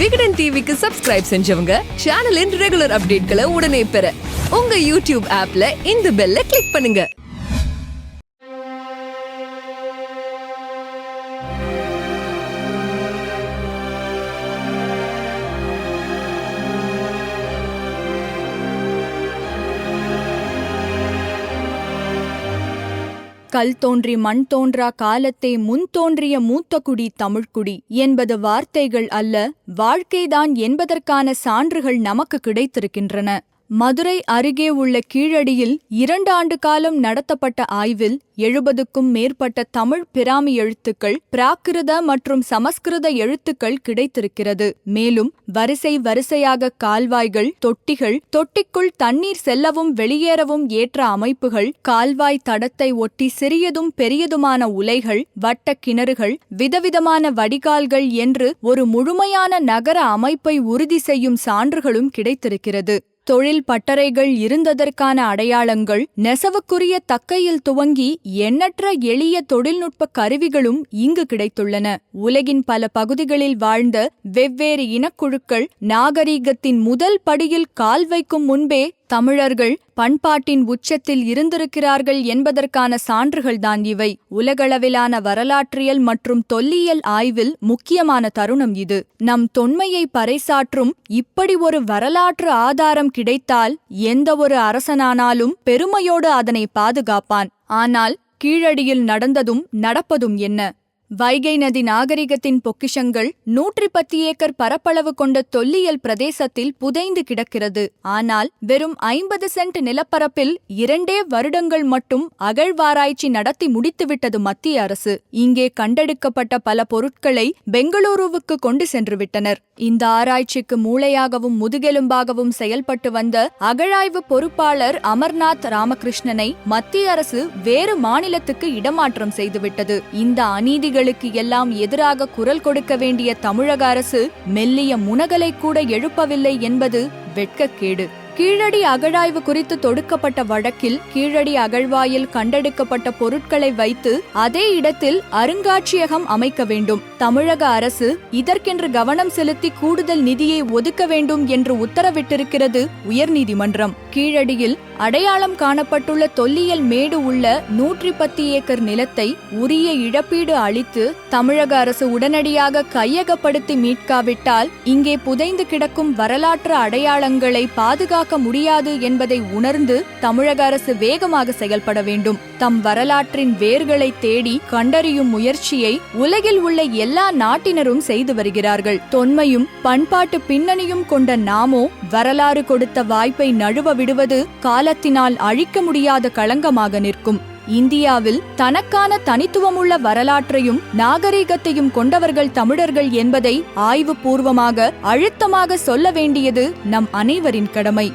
விகடன் டிவிக்கு சப்ஸ்கிரைப் செஞ்சவங்க சேனலின் ரெகுலர் அப்டேட்களை உடனே பெற உங்க யூடியூப் ஆப்ல இந்த பெல்ல கிளிக் பண்ணுங்க. கல் தோன்றி மண் தோன்றா காலத்தே முன் தோன்றிய மூத்த குடி தமிழ்க்குடி என்பது வார்த்தைகள் அல்ல வாழ்க்கைதான் என்பதற்கான சான்றுகள் நமக்கு கிடைத்திருக்கின்றன. மதுரை அருகே உள்ள கீழடியில் இரண்டு ஆண்டு காலம் நடத்தப்பட்ட ஆய்வில் எழுபதுக்கும் மேற்பட்ட தமிழ் பிராமி எழுத்துக்கள் பிராகிருத மற்றும் சமஸ்கிருத எழுத்துக்கள் கிடைத்திருக்கிறது. மேலும் வரிசை வரிசையாக கால்வாய்கள் தொட்டிகள் தொட்டிக்குள் தண்ணீர் செல்லவும் வெளியேறவும் ஏற்ற அமைப்புகள் கால்வாய் தடத்தை ஒட்டி சிறியதும் பெரியதுமான உலைகள் வட்ட கிணறுகள் விதவிதமான வடிகால்கள் என்று ஒரு முழுமையான நகர அமைப்பை உறுதி செய்யும் சான்றுகளும் கிடைத்திருக்கிறது. தொழில் பட்டறைகள் இருந்ததற்கான அடையாளங்கள் நெசவுக்குரிய தக்கையில் துவங்கி எண்ணற்ற எளிய தொழில்நுட்ப கருவிகளும் இங்கு கிடைத்துள்ளன. உலகின் பல பகுதிகளில் வாழ்ந்த வெவ்வேறு இனக்குழுக்கள் நாகரீகத்தின் முதல் படியில் கால் வைக்கும் முன்பே தமிழர்கள் பண்பாட்டின் உச்சத்தில் இருந்திருக்கிறார்கள் என்பதற்கான சான்றுகள்தான் இவை. உலகளவிலான வரலாற்றியல் மற்றும் தொல்லியல் ஆய்வில் முக்கியமான தருணம் இது. நம் தொன்மையை பறைசாற்றும் இப்படி ஒரு வரலாற்று ஆதாரம் கிடைத்தால் எந்த ஒரு அரசனானாலும் பெருமையோடு அதனை பாதுகாப்பான். ஆனால் கீழடியில் நடந்ததும் நடப்பதும் என்ன? வைகை நதி நாகரிகத்தின் பொக்கிஷங்கள் நூற்றி பத்து ஏக்கர் பரப்பளவு கொண்ட தொல்லியல் பிரதேசத்தில் புதைந்து கிடக்கிறது. ஆனால் வெறும் ஐம்பது சென்ட் நிலப்பரப்பில் இரண்டே வருடங்கள் மட்டும் அகழ்வாராய்ச்சி நடத்தி முடித்துவிட்டது மத்திய அரசு. இங்கே கண்டெடுக்கப்பட்ட பல பொருட்களை பெங்களூருவுக்கு கொண்டு சென்றுவிட்டனர். இந்த ஆராய்ச்சிக்கு மூளையாகவும் முதுகெலும்பாகவும் செயல்பட்டு வந்த அகழாய்வு பொறுப்பாளர் அமர்நாத் ராமகிருஷ்ணனை மத்திய அரசு வேறு மாநிலத்துக்கு இடமாற்றம் செய்துவிட்டது. இந்த அநீதிகள் அநீதிகளுக்கு எல்லாம் எதிராக குரல் கொடுக்க வேண்டிய தமிழக அரசு மெல்லிய முனகலை கூட எழுப்பவில்லை என்பது வெட்கக்கேடு. கீழடி அகழாய்வு குறித்து தொடுக்கப்பட்ட வழக்கில் கீழடி அகழ்வாயில் கண்டெடுக்கப்பட்ட பொருட்களை வைத்து அதே இடத்தில் அருங்காட்சியகம் அமைக்க வேண்டும். தமிழக அரசு இதற்கென்று கவனம் செலுத்தி கூடுதல் நிதியை ஒதுக்க வேண்டும் என்று உத்தரவிட்டிருக்கிறது உயர்நீதிமன்றம். கீழடியில் அடையாளம் காணப்பட்டுள்ள தொல்லியல் மேடு உள்ள நூற்றி பத்து ஏக்கர் நிலத்தை உரிய இழப்பீடு அளித்து தமிழக அரசு உடனடியாக கையகப்படுத்தி மீட்காவிட்டால் இங்கே புதைந்து கிடக்கும் வரலாற்று அடையாளங்களை பாதுகாக்க முடியாது என்பதை உணர்ந்து தமிழக அரசு வேகமாக செயல்பட வேண்டும். தம் வரலாற்றின் வேர்களை தேடி கண்டறியும் முயற்சியை உலகில் உள்ள எல்லா நாட்டினரும் செய்து வருகிறார்கள். தொன்மையும் பண்பாட்டு பின்னணியும் கொண்ட நாமோ வரலாறு கொடுத்த வாய்ப்பை நழுவ விடுவது காலத்தினால் அழிக்க முடியாத களங்கமாக நிற்கும். இந்தியாவில் தனக்கான தனித்துவமுள்ள வரலாற்றையும் நாகரீகத்தையும் கொண்டவர்கள் தமிழர்கள் என்பதை ஆய்வு பூர்வமாக அழுத்தமாக சொல்ல வேண்டியது நம் அனைவரின் கடமை.